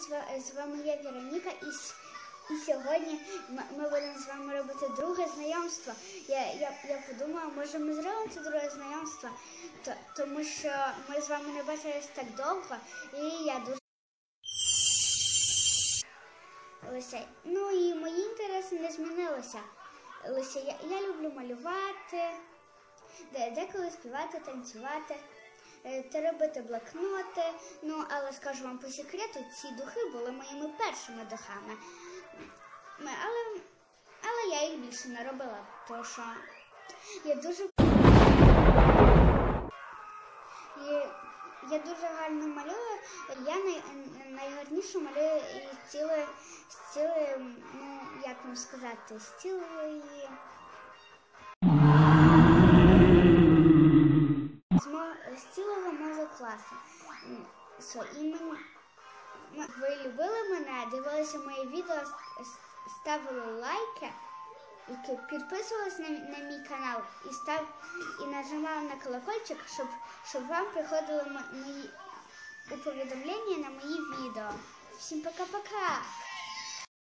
З вами я Вероніка, і, і сьогодні ми, будемо з вами робити друге знайомство. Я, я, я подумала, може ми зробимо це друге знайомство, то, тому що ми з вами не бачились так довго, і я дуже Лися. Ну і мої інтереси не змінилися. Лися, я, я люблю малювати, деколи співати, танцювати, та робити блокноти. Ну, але скажу вам по секрету, ці духи були моїми першими духами. Але, але я їх більше не робила, тому що я дуже. І я дуже гарно малюю. Я най, найгарніше малюю і ціле, ну як вам сказати, з цілої. Цілого мого класу. І ви любили мене, дивилися мої відео, ставили лайки, підписувались на, на мій канал і став і нажимали на колокольчик, щоб, щоб вам приходили мої повідомлення на мої відео. Всім пока-пока!